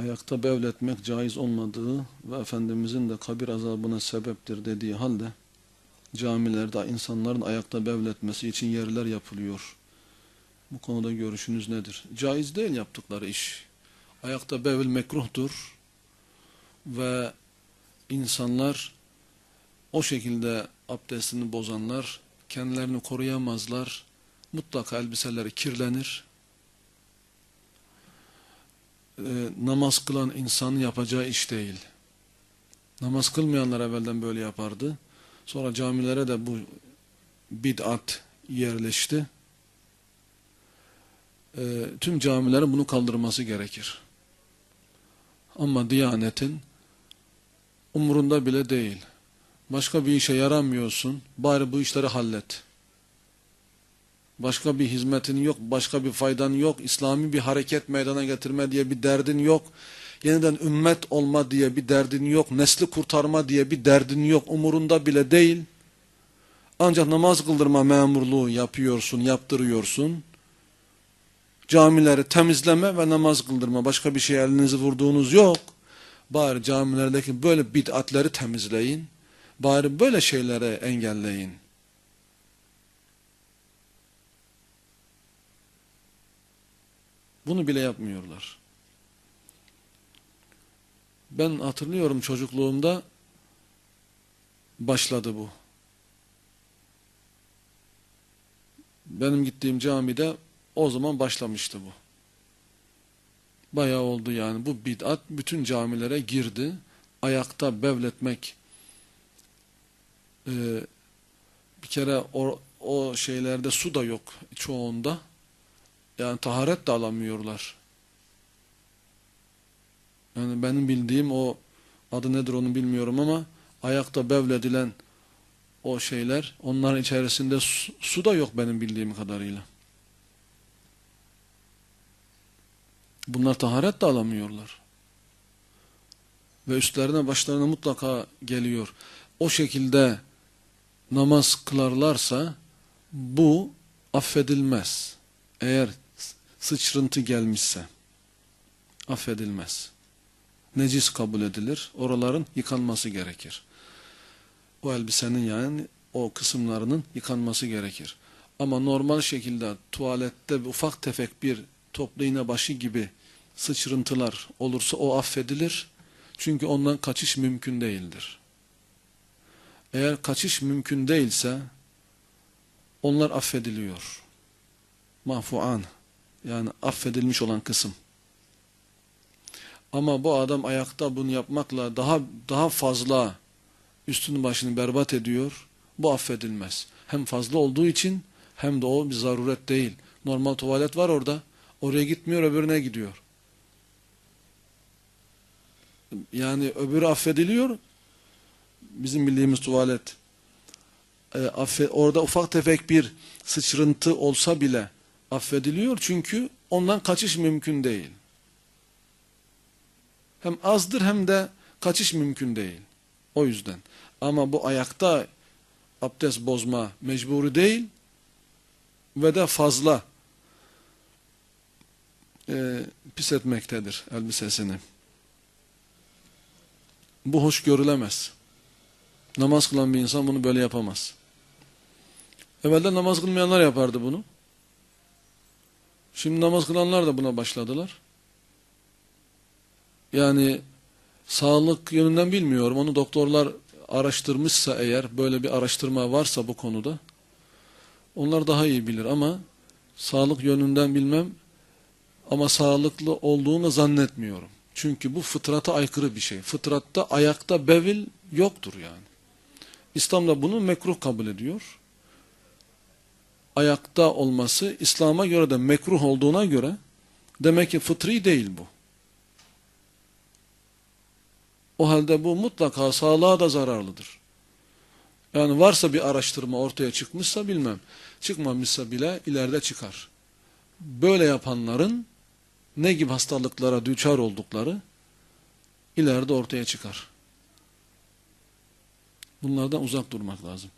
ayakta bevletmek caiz olmadığı ve Efendimizin de kabir azabına sebeptir dediği halde camilerde insanların ayakta bevletmesi için yerler yapılıyor. Bu konuda görüşünüz nedir? Caiz değil yaptıkları iş. Ayakta bevil mekruhtur ve insanlar o şekilde abdestini bozanlar kendilerini koruyamazlar. Mutlaka elbiseleri kirlenir. Ee, namaz kılan insanın yapacağı iş değil. Namaz kılmayanlar evvelden böyle yapardı. Sonra camilere de bu bid'at yerleşti. Ee, tüm camilerin bunu kaldırması gerekir. Ama Diyanet'in umurunda bile değil. Başka bir işe yaramıyorsun, bari bu işleri hallet. Başka bir hizmetin yok, başka bir faydan yok, İslami bir hareket meydana getirme diye bir derdin yok. Yeniden ümmet olma diye bir derdin yok, nesli kurtarma diye bir derdin yok, umurunda bile değil. Ancak namaz kıldırma memurluğu yapıyorsun, yaptırıyorsun. Camileri temizleme ve namaz kıldırma, başka bir şey elinizi vurduğunuz yok. Bari camilerdeki böyle bid'atleri temizleyin. Bari böyle şeylere engelleyin. Bunu bile yapmıyorlar. Ben hatırlıyorum çocukluğumda başladı bu. Benim gittiğim camide o zaman başlamıştı bu. Bayağı oldu yani. Bu bid'at bütün camilere girdi. Ayakta bevletmek ee, bir kere o, o şeylerde su da yok çoğunda. Yani taharet de alamıyorlar. Yani benim bildiğim o adı nedir onu bilmiyorum ama ayakta bevledilen o şeyler onların içerisinde su, su da yok benim bildiğim kadarıyla. Bunlar taharet de alamıyorlar. Ve üstlerine başlarına mutlaka geliyor. O şekilde namaz kılarlarsa bu affedilmez. Eğer sıçrıntı gelmişse affedilmez. Necis kabul edilir. Oraların yıkanması gerekir. O elbisenin yani o kısımlarının yıkanması gerekir. Ama normal şekilde tuvalette ufak tefek bir toplu iğne başı gibi sıçrıntılar olursa o affedilir. Çünkü ondan kaçış mümkün değildir. Eğer kaçış mümkün değilse onlar affediliyor. Mahfuan yani affedilmiş olan kısım. Ama bu adam ayakta bunu yapmakla daha daha fazla üstünü başını berbat ediyor. Bu affedilmez. Hem fazla olduğu için hem de o bir zaruret değil. Normal tuvalet var orada. Oraya gitmiyor öbürüne gidiyor. Yani öbürü affediliyor. Bizim bildiğimiz tuvalet. E, affe, orada ufak tefek bir sıçrıntı olsa bile affediliyor. Çünkü ondan kaçış mümkün değil. Hem azdır hem de kaçış mümkün değil. O yüzden. Ama bu ayakta abdest bozma mecburi değil ve de fazla e, pis etmektedir elbisesini. Bu hoş görülemez. Namaz kılan bir insan bunu böyle yapamaz. Evvelden namaz kılmayanlar yapardı bunu. Şimdi namaz kılanlar da buna başladılar. Yani sağlık yönünden bilmiyorum. Onu doktorlar araştırmışsa eğer, böyle bir araştırma varsa bu konuda, onlar daha iyi bilir ama sağlık yönünden bilmem ama sağlıklı olduğunu zannetmiyorum. Çünkü bu fıtrata aykırı bir şey. Fıtratta ayakta bevil yoktur yani. İslam da bunu mekruh kabul ediyor. Ayakta olması İslam'a göre de mekruh olduğuna göre demek ki fıtri değil bu. O halde bu mutlaka sağlığa da zararlıdır. Yani varsa bir araştırma ortaya çıkmışsa bilmem. Çıkmamışsa bile ileride çıkar. Böyle yapanların ne gibi hastalıklara düçar oldukları ileride ortaya çıkar. Bunlardan uzak durmak lazım.